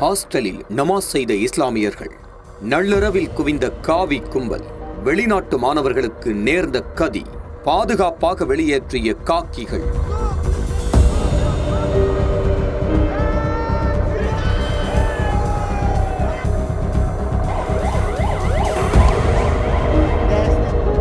ஹாஸ்டலில் நமாஸ் செய்த இஸ்லாமியர்கள் நள்ளிரவில் குவிந்த காவி கும்பல் வெளிநாட்டு மாணவர்களுக்கு நேர்ந்த கதி பாதுகாப்பாக வெளியேற்றிய காக்கிகள்.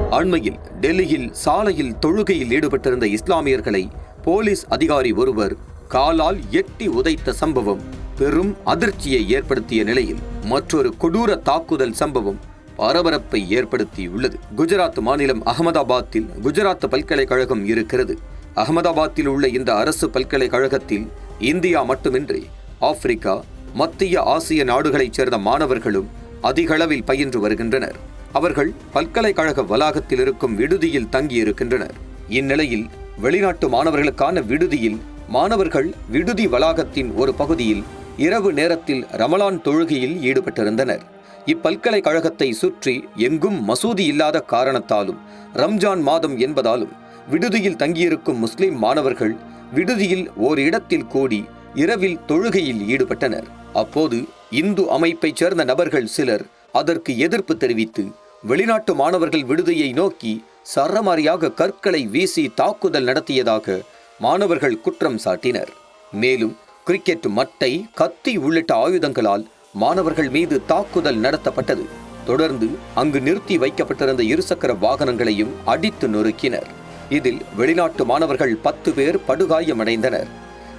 அண்மையில் டெல்லியில் சாலையில் தொழுகையில் ஈடுபட்டிருந்த இஸ்லாமியர்களை போலீஸ் அதிகாரி ஒருவர் காலால் எட்டி உதைத்த சம்பவம் பெரும் அதிர்ச்சியை ஏற்படுத்திய நிலையில் மற்றொரு கொடூர தாக்குதல் சம்பவம் பரபரப்பை ஏற்படுத்தியுள்ளது. குஜராத் மாநிலம் அகமதாபாத்தில் குஜராத் பல்கலைக்கழகம் இருக்கிறது. அகமதாபாத்தில் உள்ள இந்த அரசு பல்கலைக்கழகத்தில் இந்தியா மட்டுமின்றி ஆப்பிரிக்கா மத்திய ஆசிய நாடுகளைச் சேர்ந்த மாணவர்களும் அதிகளவில் பயின்று வருகின்றனர். அவர்கள் பல்கலைக்கழக வளாகத்தில் இருக்கும் விடுதியில் தங்கியிருக்கின்றனர். இந்நிலையில் வெளிநாட்டு மாணவர்களுக்கான விடுதியில் மாணவர்கள் விடுதி வளாகத்தின் ஒரு பகுதியில் இரவு நேரத்தில் ரமலான் தொழுகையில் ஈடுபட்டிருந்தனர். இப்பல்கலைக்கழகத்தை சுற்றி எங்கும் மசூதி இல்லாத காரணத்தாலும் ரம்ஜான் மாதம் என்பதாலும் விடுதியில் தங்கியிருக்கும் முஸ்லிம் மாணவர்கள் விடுதியில் ஓர் இடத்தில் கூடி இரவில் தொழுகையில் ஈடுபட்டனர். அப்போது இந்து அமைப்பைச் சேர்ந்த நபர்கள் சிலர் அதற்கு எதிர்ப்பு தெரிவித்து வெளிநாட்டு மாணவர்கள் விடுதியை நோக்கி சரமாரியாக கற்களை வீசி தாக்குதல் நடத்தியதாக மாணவர்கள் குற்றம் சாட்டினர். மேலும் கிரிக்கெட் மட்டை கத்தி உள்ளிட்ட ஆயுதங்களால் மாணவர்கள் மீது தாக்குதல் நடத்தப்பட்டது. தொடர்ந்து அங்கு நிறுத்தி வைக்கப்பட்டிருந்த இருசக்கர வாகனங்களையும் அடித்து நொறுக்கினர். இதில் வெளிநாட்டு மாணவர்கள் பத்து பேர் படுகாயமடைந்தனர்.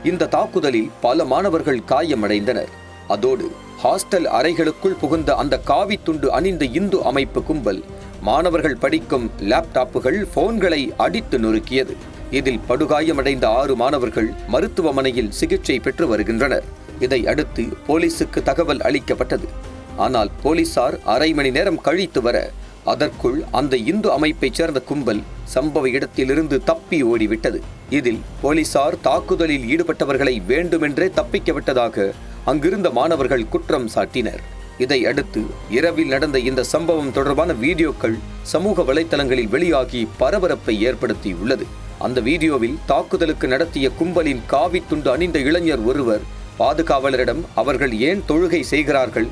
இந்த தாக்குதலில் பல மாணவர்கள் காயமடைந்தனர். அதோடு ஹாஸ்டல் அறைகளுக்குள் புகுந்த அந்த காவி துண்டு அணிந்த இந்து அமைப்பு கும்பல் மாணவர்கள் படிக்கும் லேப்டாப்புகள் போன்களை அடித்து நொறுக்கியது. இதில் படுகாயமடைந்த ஆறு மாணவர்கள் மருத்துவமனையில் சிகிச்சை பெற்று வருகின்றனர். இதை அடுத்து போலீசுக்கு தகவல் அளிக்கப்பட்டது. ஆனால் போலீசார் அரை மணி நேரம் கழித்து வர அதற்குள் அந்த இந்து அமைப்பைச் சேர்ந்த கும்பல் சம்பவ இடத்திலிருந்து தப்பி ஓடிவிட்டது. இதில் போலீசார் தாக்குதலில் ஈடுபட்டவர்களை வேண்டுமென்றே தப்பிக்க விட்டதாக அங்கிருந்த மாணவர்கள் குற்றம் சாட்டினர். இதை அடுத்து இரவில் நடந்த இந்த சம்பவம் தொடர்பான வீடியோக்கள் சமூக வலைதளங்களில் வெளியாகி பரபரப்பை ஏற்படுத்தி உள்ளது அந்த வீடியோவில் தாக்குதலுக்கு நடத்திய கும்பலின் காவி துண்டு அணிந்த இளைஞர் ஒருவர் பாதுகாவலரிடம் அவர்கள் ஏன் தொழுகை செய்கிறார்கள்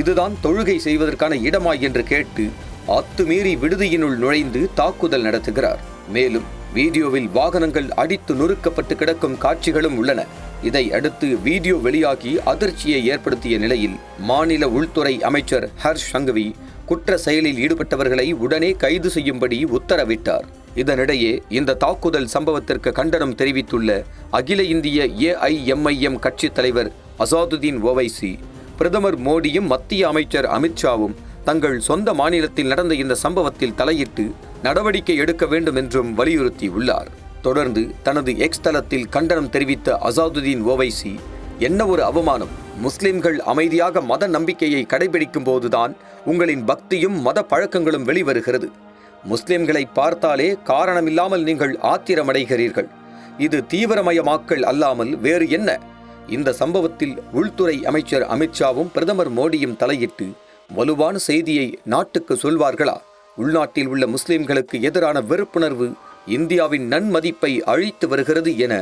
இதுதான் தொழுகை செய்வதற்கான இடமா என்று கேட்டு அத்துமீறி விடுதியினுள் நுழைந்து தாக்குதல் நடத்துகிறார். மேலும் வீடியோவில் வாகனங்கள் அடித்து நொறுக்கப்பட்டு கிடக்கும் காட்சிகளும் உள்ளன. இதை அடுத்து வீடியோ வெளியாகி அதிர்ச்சியை ஏற்படுத்திய நிலையில் மாநில உள்துறை அமைச்சர் ஹர்ஷ் சங்கவி குற்ற செயலில் ஈடுபட்டவர்களை உடனே கைது செய்யும்படி உத்தரவிட்டார். இதனிடையே இந்த தாக்குதல் சம்பவத்திற்கு கண்டனம் தெரிவித்துள்ள அகில இந்திய ஏஐஎம்ஐஎம் கட்சித் தலைவர் அசாதுதீன் ஓவைசி பிரதமர் மோடியும் மத்திய அமைச்சர் அமித்ஷாவும் தங்கள் சொந்த மாநிலத்தில் நடந்த இந்த சம்பவத்தில் தலையிட்டு நடவடிக்கை எடுக்க வேண்டும் என்றும் வலியுறுத்தியுள்ளார். தொடர்ந்து தனது எக்ஸ் தளத்தில் கண்டனம் தெரிவித்த அசாதுதீன் ஓவைசி என்ன ஒரு அவமானம். முஸ்லிம்கள் அமைதியாக மத நம்பிக்கையை கடைபிடிக்கும் போதுதான் உங்களின் பக்தியும் மத பழக்கங்களும் வெளிவருகிறது. முஸ்லிம்களை பார்த்தாலே காரணமில்லாமல் நீங்கள் ஆத்திரமடைகிறீர்கள். இது தீவிரமயமாக்கல் அல்லாமல் வேறு என்ன? இந்த சம்பவத்தில் உள்துறை அமைச்சர் அமித்ஷாவும் பிரதமர் மோடியும் தலையிட்டு வலுவான செய்தியை நாட்டுக்கு சொல்வார்களா? உள்நாட்டில் உள்ள முஸ்லிம்களுக்கு எதிரான வெறுப்புணர்வு இந்தியாவின் நன்மதிப்பை அழித்து வருகிறது என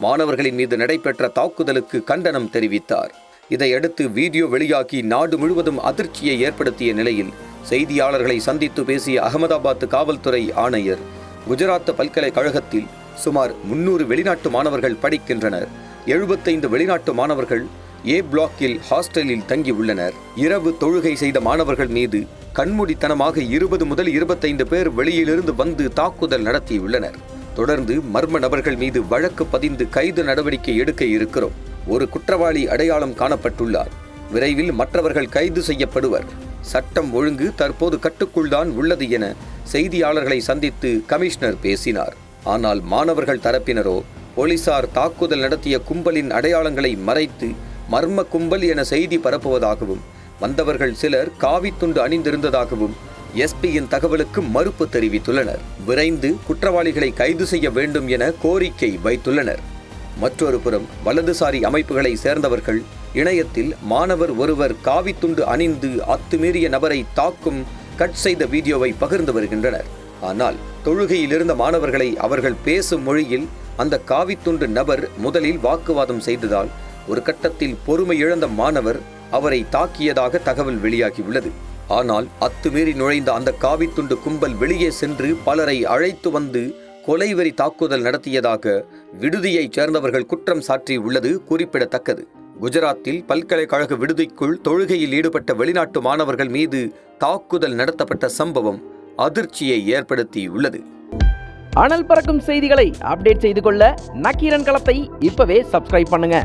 மாணவர்களின் மீது நடைபெற்ற தாக்குதலுக்கு கண்டனம் தெரிவித்தார். இதையடுத்து வீடியோ வெளியாகி நாடு முழுவதும் அதிர்ச்சியை ஏற்படுத்திய நிலையில் செய்தியாளர்களை சந்தித்து பேசிய அகமதாபாத் காவல்துறை ஆணையர் குஜராத் பல்கலைக்கழகத்தில் சுமார் முன்னூறு வெளிநாட்டு மாணவர்கள் படிக்கின்றனர். எழுபத்தைந்து வெளிநாட்டு மாணவர்கள் ஏ பிளாக்கில் ஹாஸ்டலில் தங்கியுள்ளனர். இரவு தொழுகை செய்த மாணவர்கள் மீது கண்மூடித்தனமாக இருபது முதல் இருபத்தைந்து பேர் வெளியிலிருந்து வந்து தாக்குதல் நடத்தியுள்ளனர். தொடர்ந்து மர்ம நபர்கள் மீது வழக்கு பதிந்து கைது நடவடிக்கை எடுக்க இருக்கிறோம். ஒரு குற்றவாளி அடையாளம் காணப்பட்டுள்ளார். விரைவில் மற்றவர்கள் கைது செய்யப்படுவர். சட்டம் ஒழுங்கு தற்போது கட்டுக்குள்தான் உள்ளது என செய்தியாளர்களை சந்தித்து கமிஷனர் பேசினார். ஆனால் மாணவர்கள் தரப்பினரோ போலீசார் தாக்குதல் நடத்திய கும்பலின் அடையாளங்களை மறைத்து மர்ம கும்பல் என செய்தி பரப்புவதாகவும் வந்தவர்கள் சிலர் காவித்துண்டு அணிந்திருந்ததாகவும் எஸ்பியின் தகவலுக்கு மறுப்பு தெரிவித்துள்ளனர். விரைந்து குற்றவாளிகளை கைது செய்ய வேண்டும் என கோரிக்கை வைத்துள்ளனர். மற்றொரு புறம் வலதுசாரி அமைப்புகளை சேர்ந்தவர்கள் இணையத்தில் மாணவர் ஒருவர் காவித்துண்டு அணிந்து அத்துமீறிய நபரை தாக்கும் கட் செய்த வீடியோவை பகிர்ந்து வருகின்றனர். ஆனால் தொழுகையில் இருந்த மாணவர்களை அவர்கள் பேசும் மொழியில் அந்த காவித்துண்டு நபர் முதலில் வாக்குவாதம் செய்ததால் ஒரு கட்டத்தில் பொறுமை இழந்த மாணவர் அவரை தாக்கியதாக தகவல் வெளியாகியுள்ளது. ஆனால் அத்துமீறி நுழைந்த அந்த காவித்துண்டு கும்பல் வெளியே சென்று பலரை அழைத்து வந்து கொலைவெறி தாக்குதல் நடத்தியதாக விடுதியைச் சேர்ந்தவர்கள் குற்றம் சாற்றியுள்ளது குறிப்பிடத்தக்கது. குஜராத்தில் பல்கலைக்கழக விடுதிக்குள் தொழுகையில் ஈடுபட்ட வெளிநாட்டு மாணவர்கள் மீது தாக்குதல் நடத்தப்பட்ட சம்பவம் அதிர்ச்சியை ஏற்படுத்தியுள்ளது. அனல் பறக்கும் செய்திகளை அப்டேட் செய்து கொள்ள நக்கீரன் களத்தை இப்பவே சப்ஸ்கிரைப் பண்ணுங்க.